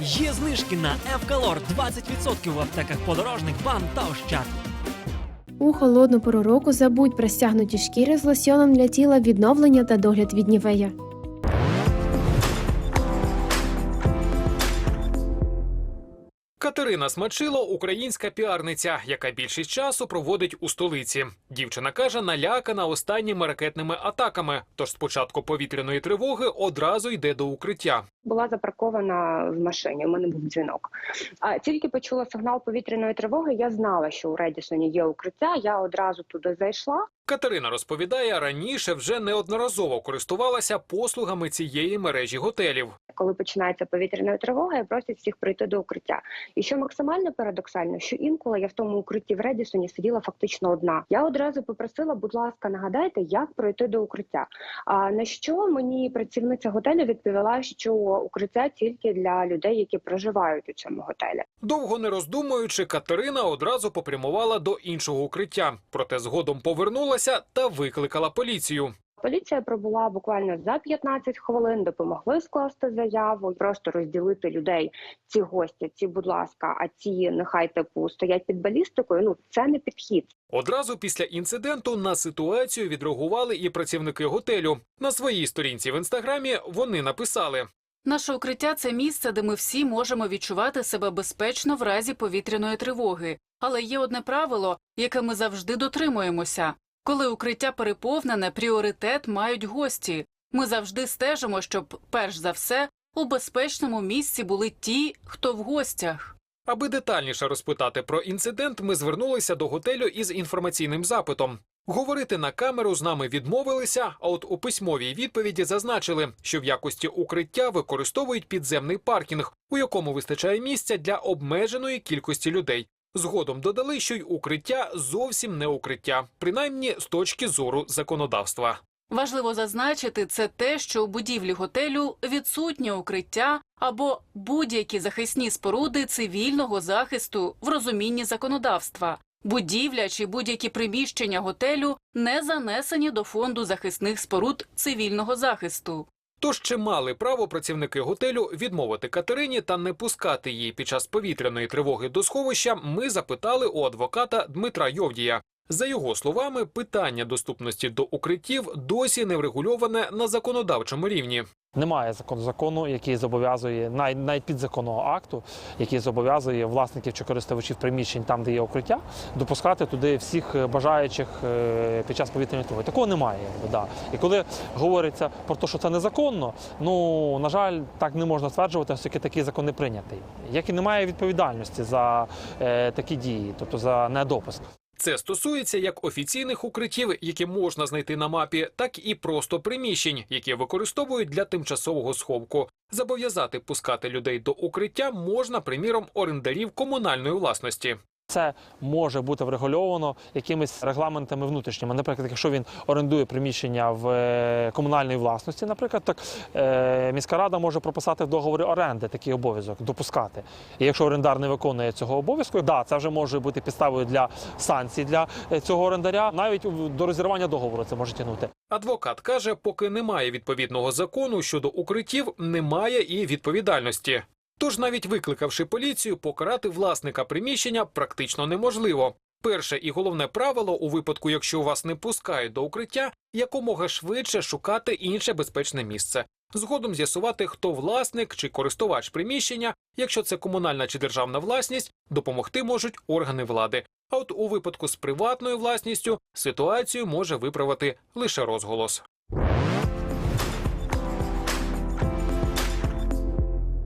Є знижки на Евкалор 20% в аптеках подорожник, бам та ощад. У холодну пору року забудь про стягнуті шкіри з лосьоном для тіла відновлення та догляд від нівея. Катерина Смачило українська піарниця, яка більшість часу проводить у столиці. Дівчина каже, налякана останніми ракетними атаками. Тож спочатку повітряної тривоги одразу йде до укриття. була запаркована в машині. У мене був дзвінок. А тільки почула сигнал повітряної тривоги. Я знала, що у Редісоні є укриття. Я одразу туди зайшла. Катерина розповідає, раніше вже неодноразово користувалася послугами цієї мережі готелів. Коли починається повітряна тривога, я просять всіх прийти до укриття. І що максимально парадоксально, що інколи я в тому укритті в Редісоні сиділа фактично одна. Я одразу попросила, будь ласка, нагадайте, як пройти до укриття. А на що мені працівниця готелю відповіла, що укриття тільки для людей, які проживають у цьому готелі. Довго не роздумуючи, Катерина одразу попрямувала до іншого укриття. Проте згодом повернулася та викликала поліцію. Поліція прибула буквально за 15 хвилин, допомогли скласти заяву, просто розділити людей. Ці гості, ці, будь ласка, а ці нехай типу стоять під балістикою. Ну це не підхід. Одразу після інциденту на ситуацію відреагували і працівники готелю. На своїй сторінці в інстаграмі вони написали: Наше укриття це місце, де ми всі можемо відчувати себе безпечно в разі повітряної тривоги. Але є одне правило, яке ми завжди дотримуємося. Коли укриття переповнене, пріоритет мають гості. Ми завжди стежимо, щоб, перш за все, у безпечному місці були ті, хто в гостях. Аби детальніше розпитати про інцидент, ми звернулися до готелю із інформаційним запитом. Говорити на камеру з нами відмовилися, а от у письмовій відповіді зазначили, що в якості укриття використовують підземний паркінг, у якому вистачає місця для обмеженої кількості людей. Згодом додали, що й укриття зовсім не укриття, принаймні з точки зору законодавства. Важливо зазначити це те, що у будівлі готелю відсутнє укриття або будь-які захисні споруди цивільного захисту в розумінні законодавства. Будівля чи будь-які приміщення готелю не занесені до фонду захисних споруд цивільного захисту. Тож чи мали право працівники готелю відмовити Катерині та не пускати її під час повітряної тривоги до сховища, ми запитали у адвоката Дмитра Йовдія. За його словами, питання доступності до укриттів досі не врегульоване на законодавчому рівні. Немає закону закону, який зобов'язує навіть, підзаконного акту, який зобов'язує власників чи користувачів приміщень там, де є укриття, допускати туди всіх е, бажаючих е, під час повітряної тривоги. Такого немає. Да. І коли говориться про те, що це незаконно, ну на жаль, так не можна стверджувати, оскільки такий закон не прийнятий. Як і немає відповідальності за е, такі дії, тобто за недопуск. Це стосується як офіційних укриттів, які можна знайти на мапі, так і просто приміщень, які використовують для тимчасового сховку. Зобов'язати пускати людей до укриття можна, приміром, орендарів комунальної власності. Це може бути врегульовано якимись регламентами внутрішніми. Наприклад, якщо він орендує приміщення в е, комунальній власності, наприклад, так е, міська рада може прописати в договорі оренди такий обов'язок, допускати. І якщо орендар не виконує цього обов'язку, да, це вже може бути підставою для санкцій для е, цього орендаря. Навіть до розірвання договору це може тягнути. Адвокат каже, поки немає відповідного закону щодо укриттів, немає і відповідальності. Тож, навіть викликавши поліцію, покарати власника приміщення практично неможливо. Перше і головне правило у випадку, якщо вас не пускають до укриття, якомога швидше шукати інше безпечне місце. Згодом з'ясувати, хто власник чи користувач приміщення, якщо це комунальна чи державна власність, допомогти можуть органи влади. А от у випадку з приватною власністю ситуацію може виправити лише розголос.